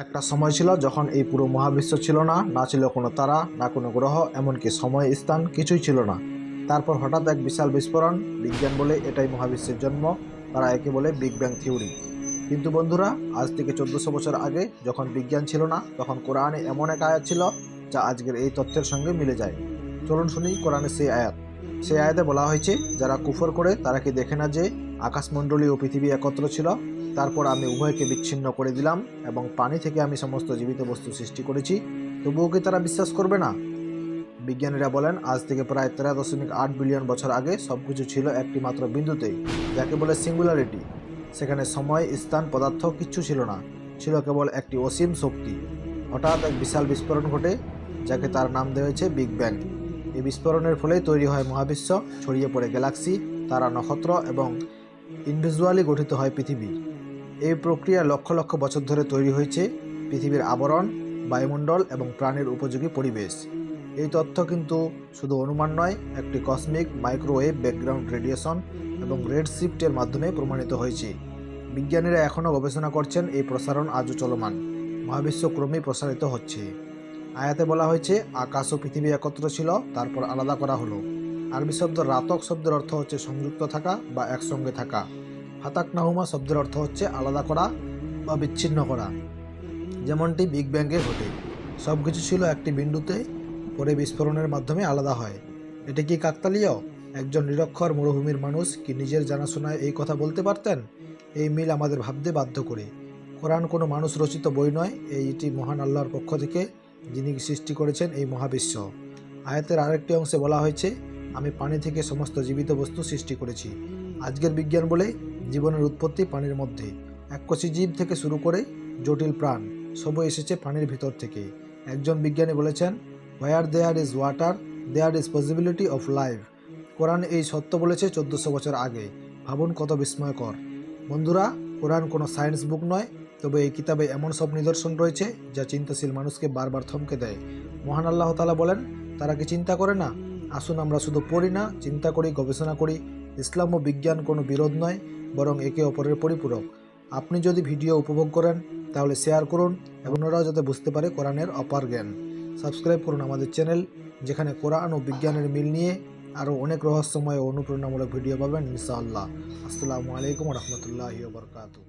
একটা সময় ছিল যখন এই পুরো মহাবিশ্ব ছিল না না ছিল কোনো তারা, না কোনো গ্রহ, এমনকি সময়, স্থান কিছুই ছিল না। তারপর হঠাৎ এক বিশাল বিস্ফোরণ, বিজ্ঞান বলে এটাই মহাবিশ্বের জন্ম, তারা একে বলে বিগ ব্যাং থিওরি। কিন্তু বন্ধুরা, আজ থেকে চোদ্দশো বছর আগে যখন বিজ্ঞান ছিল না, তখন কোরআনে এমন এক আয়াত ছিল যা আজকের এই তথ্যের সঙ্গে মিলে যায়। চলুন শুনি কোরআনের সেই আয়াত। সেই আয়াতে বলা হয়েছে, যারা কুফর করে তারা কি দেখে না যে আকাশমণ্ডলী ও পৃথিবী একত্র ছিল? তারপর আমি উভয়কে বিচ্ছিন্ন করে দিলাম এবং পানি থেকে আমি সমস্ত জীবিত বস্তু সৃষ্টি করেছি। তবুও কি তারা বিশ্বাস করবে না? বিজ্ঞানীরা বলেন, আজ থেকে প্রায় তেরো দশমিক আট বিলিয়ন বছর আগে সব কিছু ছিল একটি মাত্র বিন্দুতেই যাকে বলে সিঙ্গুলারিটি। সেখানে সময়, স্থান, পদার্থ কিচ্ছু ছিল না, ছিল কেবল একটি অসীম শক্তি। হঠাৎ এক বিশাল বিস্ফোরণ ঘটে, যাকে তার নাম দেওয়া হয়েছে বিগ ব্যাং। এই বিস্ফোরণের ফলেই তৈরি হয় মহাবিশ্ব, ছড়িয়ে পড়ে গ্যালাক্সি, তারা নক্ষত্র এবং ইন্ডিভিজুয়ালি গঠিত হয় পৃথিবী। এই প্রক্রিয়া লক্ষ লক্ষ বছর ধরে তৈরি হয়েছে পৃথিবীর আবরণ, বায়ুমণ্ডল এবং প্রাণীর উপযোগী পরিবেশ। এই তথ্য কিন্তু শুধু অনুমান নয়, একটি কসমিক মাইক্রোওয়েভ ব্যাকগ্রাউন্ড রেডিয়েশন এবং রেড শিফটের মাধ্যমে প্রমাণিত হয়েছে। বিজ্ঞানীরা এখনও গবেষণা করছেন এই প্রসারণ আজও চলমান। মহাবিশ্ব ক্রমেই প্রসারিত হচ্ছে। আয়াতে বলা হয়েছে, আকাশ ও পৃথিবী একত্র ছিল, তারপর আলাদা করা হলো। আরবি শব্দ রাতক শব্দের অর্থ হচ্ছে সংযুক্ত থাকা বা একসঙ্গে থাকা। হাতাক নাহুমা শব্দের অর্থ হচ্ছে আলাদা করা বা বিচ্ছিন্ন করা। যেমনটি বিগ ব্যাংকে ঘটে। সব কিছু ছিল একটি বিন্দুতে, পরে বিস্ফোরণের মাধ্যমে আলাদা হয়। এটি কি কাকতালীয়? একজন নিরক্ষর মরুভূমির মানুষ কি নিজের জানাশোনায় এই কথা বলতে পারতেন? এই মিল আমাদের ভাবতে বাধ্য করে। কোরআন কোনো মানুষ রচিত বই নয়, এইটি মহান আল্লাহর পক্ষ থেকে যিনি সৃষ্টি করেছেন এই মহাবিশ্ব। আয়াতের আরেকটি অংশে বলা হয়েছে আমি পানি থেকে সমস্ত জীবিত বস্তু সৃষ্টি করেছি। আজকের বিজ্ঞান বলে জীবনের উৎপত্তি পানির মধ্যে। এককোষী জীব থেকে শুরু করে জটিল প্রাণ সবই এসেছে পানির ভিতর থেকে। একজন বিজ্ঞানী বলেছেন where there is water there is possibility of life কোরআন এই সত্য বলেছে চোদ্দোশো বছর আগে। ভাবুন কত বিস্ময়কর। বন্ধুরা, কোরআন কোনো সায়েন্স বুক নয়, তবে এই কিতাবে এমন সব নিদর্শন রয়েছে যা চিন্তাশীল মানুষকে বারবার থমকে দেয়। মহান আল্লাহ তালা বলেন, তারা কি চিন্তা করে না? আসুন আমরা শুধু পড়ি না, চিন্তা করি, গবেষণা করি। ইসলাম ও বিজ্ঞান কোনো বিরোধ নয়, বরং একে অপরের পরিপূরক। আপনি যদি ভিডিও উপভোগ করেন, তাহলে শেয়ার করুন এবং ওরাও যাতে বুঝতে পারে কোরআনের অপার জ্ঞান। সাবস্ক্রাইব করুন আমাদের চ্যানেল, যেখানে কোরআন ও বিজ্ঞানের মিল নিয়ে আরও অনেক রহস্যময় ও অনুপ্রেরণামূলক ভিডিও পাবেন, ইনশাআল্লাহ। আসসালামু আলাইকুম রহমতুল্লাহি বরকাতু